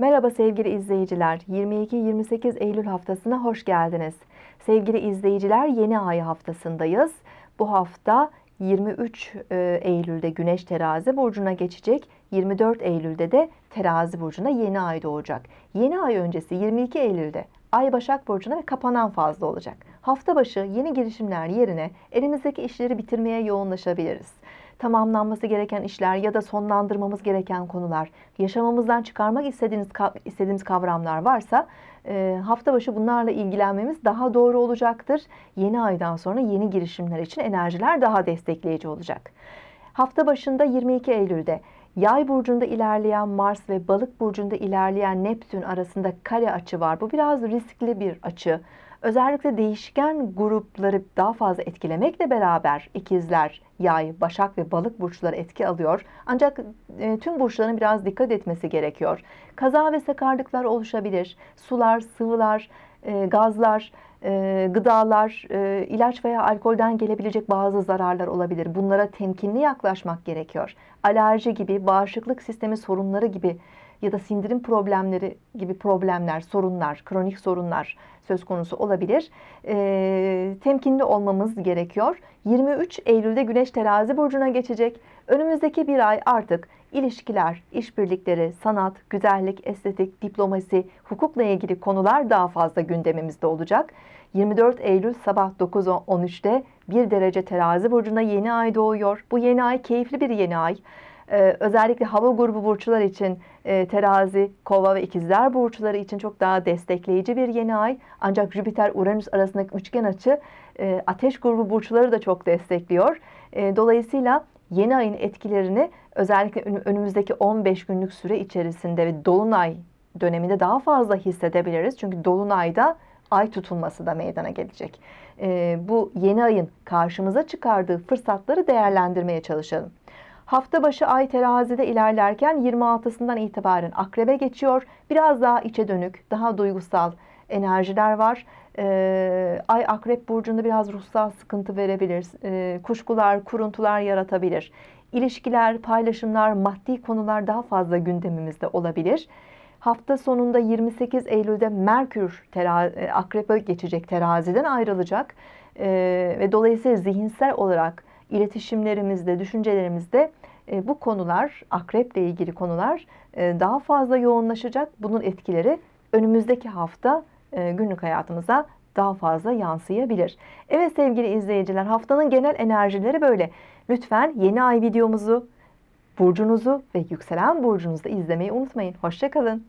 Merhaba sevgili izleyiciler. 22-28 Eylül haftasına hoş geldiniz. Sevgili izleyiciler, yeni ay haftasındayız. Bu hafta 23 e, Eylül'de Güneş Terazi burcuna geçecek. 24 Eylül'de de Terazi burcuna yeni ay doğacak. Yeni ay öncesi 22 Eylül'de Ay Başak Burcu'na ve kapanan fazla olacak. Hafta başı yeni girişimler yerine elimizdeki işleri bitirmeye yoğunlaşabiliriz. Tamamlanması gereken işler ya da sonlandırmamız gereken konular, yaşamamızdan çıkarmak istediğiniz istediğimiz kavramlar varsa e, hafta başı bunlarla ilgilenmemiz daha doğru olacaktır. Yeni aydan sonra yeni girişimler için enerjiler daha destekleyici olacak. Hafta başında 22 Eylül'de Yay burcunda ilerleyen Mars ve Balık burcunda ilerleyen Neptün arasında kare açı var. Bu biraz riskli bir açı. Özellikle değişken grupları daha fazla etkilemekle beraber ikizler, yay, başak ve balık burçları etki alıyor. Ancak e, tüm burçların biraz dikkat etmesi gerekiyor. Kaza ve sakarlıklar oluşabilir. Sular, sıvılar, e, gazlar, e, gıdalar, e, ilaç veya alkolden gelebilecek bazı zararlar olabilir. Bunlara temkinli yaklaşmak gerekiyor. Alerji gibi, bağışıklık sistemi sorunları gibi ya da sindirim problemleri gibi problemler, sorunlar, kronik sorunlar söz konusu olabilir. E, temkinli olmamız gerekiyor. 23 Eylül'de Güneş Terazi burcuna geçecek. Önümüzdeki bir ay artık ilişkiler, işbirlikleri, sanat, güzellik, estetik, diplomasi, hukukla ilgili konular daha fazla gündemimizde olacak. 24 Eylül sabah 9.13'te 1 derece terazi burcuna yeni ay doğuyor. Bu yeni ay keyifli bir yeni ay. Ee, özellikle hava grubu burçlar için e, terazi, kova ve ikizler burçları için çok daha destekleyici bir yeni ay. Ancak Jüpiter-Uranüs arasındaki üçgen açı e, ateş grubu burçları da çok destekliyor. E, dolayısıyla yeni ayın etkilerini özellikle önümüzdeki 15 günlük süre içerisinde ve dolunay döneminde daha fazla hissedebiliriz. Çünkü dolunayda ay tutulması da meydana gelecek. E, bu yeni ayın karşımıza çıkardığı fırsatları değerlendirmeye çalışalım. Hafta başı ay terazide ilerlerken 26'sından itibaren akrebe geçiyor. Biraz daha içe dönük, daha duygusal enerjiler var. Ee, ay akrep burcunda biraz ruhsal sıkıntı verebilir. Ee, kuşkular, kuruntular yaratabilir. İlişkiler, paylaşımlar, maddi konular daha fazla gündemimizde olabilir. Hafta sonunda 28 Eylül'de Merkür tera- akrebe geçecek teraziden ayrılacak. Ee, ve dolayısıyla zihinsel olarak iletişimlerimizde, düşüncelerimizde e, bu konular, akreple ilgili konular e, daha fazla yoğunlaşacak. Bunun etkileri önümüzdeki hafta e, günlük hayatımıza daha fazla yansıyabilir. Evet sevgili izleyiciler haftanın genel enerjileri böyle. Lütfen yeni ay videomuzu, burcunuzu ve yükselen burcunuzu izlemeyi unutmayın. Hoşçakalın.